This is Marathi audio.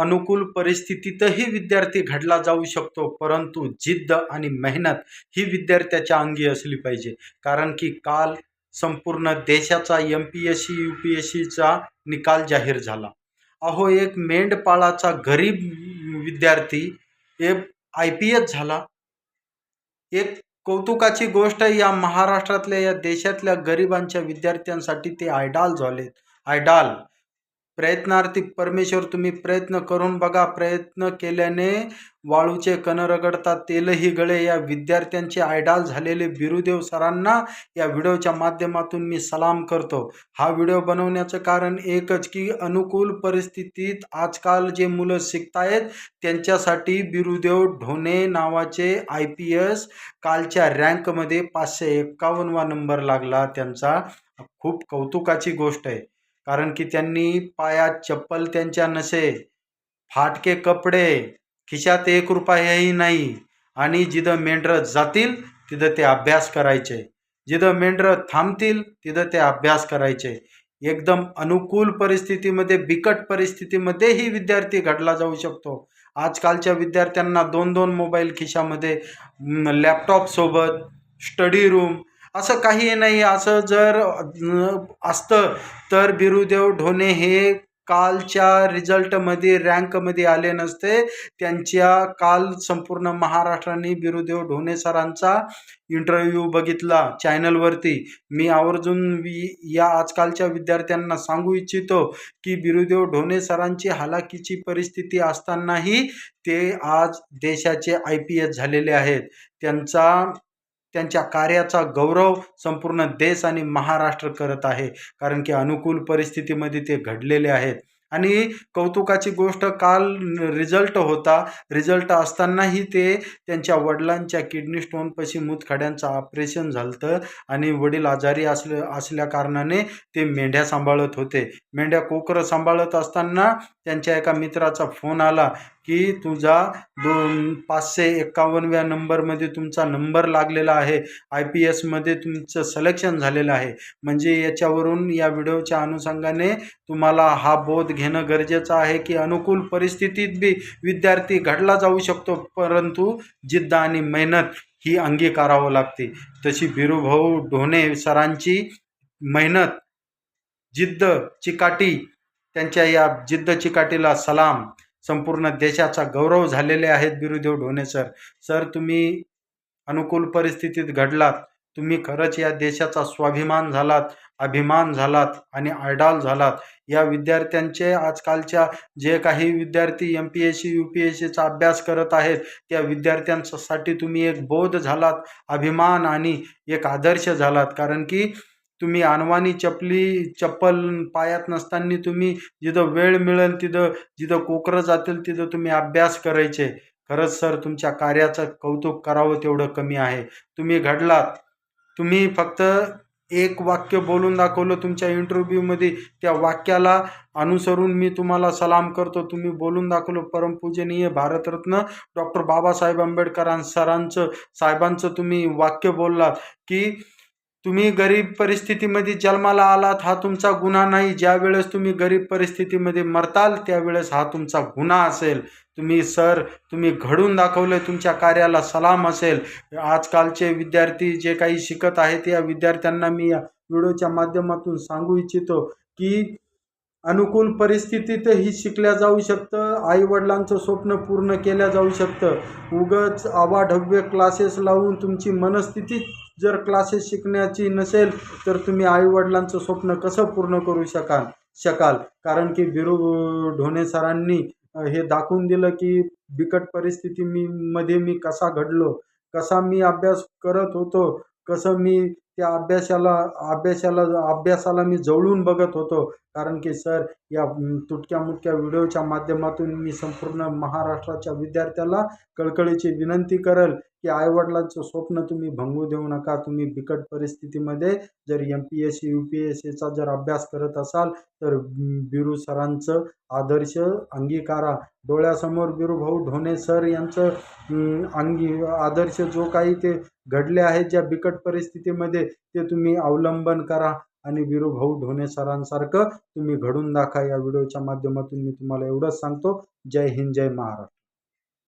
अनुकूल परिस्थितीतही विद्यार्थी घडला जाऊ शकतो परंतु जिद्द आणि मेहनत ही विद्यार्थ्याच्या अंगी असली पाहिजे. कारण की काल संपूर्ण देशाचा M P S C U P S सीचा निकाल जाहीर झाला. अहो एक मेंढपाळाचा गरीब विद्यार्थी एक आय पी एस झाला. एक कौतुकाची गोष्ट या महाराष्ट्रातल्या या देशातल्या गरिबांच्या विद्यार्थ्यांसाठी ते आयडॉल झालेत. आयडॉल प्रयत्नार्थी परमेश्वर तुम्ही प्रयत्न करून बघा. प्रयत्न केल्याने वाळूचे कण रगडतात तेलही गळे. या विद्यार्थ्यांचे आयडॉल झालेले बिरुदेव सरांना या व्हिडिओच्या माध्यमातून मी सलाम करतो. हा व्हिडिओ बनवण्याचं कारण एकच की अनुकूल परिस्थितीत आजकाल जे मुलं शिकतायत त्यांच्यासाठी बिरुदेव ढोणे नावाचे आय पी एस कालच्या रँकमध्ये पाचशे एक्कावन्नवा नंबर लागला. त्यांचा खूप कौतुकाची गोष्ट आहे. कारण की त्यांनी पायात चप्पल त्यांच्या नसे फाटके कपडे खिशात एक रुपयाही नाही आणि जिथं मेंढरं जातील तिथं ते अभ्यास करायचे. जिथं मेंढरं थांबतील तिथं ते अभ्यास करायचे. एकदम अनुकूल परिस्थितीमध्ये बिकट परिस्थितीमध्येही विद्यार्थी घडला जाऊ शकतो. आजकालच्या विद्यार्थ्यांना दोन दोन मोबाईल खिशामध्ये लॅपटॉपसोबत स्टडी रूम असं काही नाही. असं जर असतं तर बिरुदेव ढोणे हे कालच्या रिझल्टमध्ये रँकमध्ये आले नसते. त्यांच्या काल संपूर्ण महाराष्ट्राने बिरुदेव ढोणे सरांचा इंटरव्ह्यू बघितला चॅनलवरती मी आवर्जून वि या आजकालच्या विद्यार्थ्यांना सांगू इच्छितो की बिरुदेव ढोणे सरांची हालाकीची परिस्थिती असतानाही ते आज देशाचे आय पी एस झालेले आहेत. त्यांचा त्यांच्या कार्याचा गौरव संपूर्ण देश आणि महाराष्ट्र करत आहे. कारण की अनुकूल परिस्थितीमध्ये ते घडलेले आहेत. आणि कौतुकाची गोष्ट काल रिझल्ट होता. रिझल्ट असतानाही ते त्यांच्या वडिलांच्या किडनी स्टोनपाशी मूतखड्यांचं ऑपरेशन झालं आणि वडील आजारी असल्या असल्या कारणाने ते मेंढ्या सांभाळत होते. मेंढ्या कोकरं सांभाळत असताना त्यांच्या एका मित्राचा फोन आला. की तुझा दोन पाचशे एक्कावन्नव्या नंबरमध्ये तुमचा नंबर लागलेला आहे. आय पी एसमध्ये तुमचं सलेक्शन झालेलं आहे. म्हणजे याच्यावरून या व्हिडिओच्या अनुषंगाने तुम्हाला हा बोध घेणं गरजेचं आहे की अनुकूल परिस्थितीत बी विद्यार्थी घडला जाऊ शकतो परंतु जिद्द आणि मेहनत ही अंगीकारावं लागते. तशी बिरुभाऊ ढोणे सरांची मेहनत जिद्द चिकाटी त्यांच्या या जिद्द चिकाटीला सलाम. संपूर्ण देशाचा गौरव झालेले आहेत बिरुदेव ढोणे सर. सर तुम्ही अनुकूल परिस्थितीत घडलात. तुम्ही खरंच या देशाचा स्वाभिमान झालात अभिमान झालात आणि आयडाल झालात. या विद्यार्थ्यांचे आजकालच्या जे काही विद्यार्थी M P S C U P S सीचा अभ्यास करत आहेत त्या विद्यार्थ्यांसाठी तुम्ही एक बोध झालात अभिमान आणि एक आदर्श झालात. कारण की तुम्ही अनवाणी चपली चप्पल पायात नसताना तुम्ही जिथं वेळ मिळेल तिथं जिथं कोकरं जातील तिथं तुम्ही अभ्यास करायचे. खरंच सर तुमच्या कार्याचं कौतुक करावं तेवढं कमी आहे. तुम्ही घडलात. तुम्ही फक्त एक वाक्य बोलून दाखवलं तुमच्या इंटरव्ह्यूमध्ये त्या वाक्याला अनुसरून मी तुम्हाला सलाम करतो. तुम्ही बोलून दाखवलं परमपूजनीय भारतरत्न डॉक्टर बाबासाहेब आंबेडकरां सरांचं साहेबांचं तुम्ही वाक्य बोललात की तुम्ही गरीब परिस्थितीमध्ये जन्माला आलात हा तुमचा गुन्हा नाही. ज्यावेळेस तुम्ही गरीब परिस्थितीमध्ये मरताल त्यावेळेस हा तुमचा गुन्हा असेल. तुम्ही सर तुम्ही घडून दाखवले तुमच्या कार्याला सलाम असेल. आजकालचे विद्यार्थी जे काही शिकत आहेत या विद्यार्थ्यांना मी या व्हिडिओच्या माध्यमातून सांगू इच्छितो की अनुकूल परिस्थितीतही शिकल्या जाऊ शकतं आईवडिलांचं स्वप्न पूर्ण केल्या जाऊ शकतं. उगच आवाढव्य क्लासेस लावून तुमची मनस्थिती जर क्लासेस शिकण्याची नसेल तर तुम्ही आईवडिलांचं स्वप्न कसं पूर्ण करू शकाल? शकाल? कारण की बिरू ढोणे सरांनी हे दाखवून दिलं की बिकट परिस्थिती मी मध्ये मी कसा घडलो कसा मी अभ्यास करत होतो कसं मी त्या अभ्यासाला अभ्यासाला अभ्यासाला मी जवळून बघत होतो. कारण की सर या तुटक्या मुटक्या व्हिडिओच्या माध्यमातून मी संपूर्ण महाराष्ट्राच्या विद्यार्थ्याला कळकळीची विनंती करेल की आईवडिलांचं स्वप्न तुम्ही भंगू देऊ नका. तुम्ही बिकट परिस्थितीमध्ये जर M P S C U P S सीचा जर अभ्यास करत असाल तर बिरू सरांचं आदर्श अंगीकारा. डोळ्यासमोर बिरूभाऊ ढोणे सर यांचं अंगी आदर्श जो काही ते घडले आहेत ज्या बिकट परिस्थितीमध्ये ते तुम्ही अवलंबन करा आणि वीरूभाऊ ढोणे सरांसारखं तुम्ही घडून दाखवा. या व्हिडिओच्या माध्यमातून मी तुम्हाला एवढंच सांगतो. जय हिंद जय महाराष्ट्र.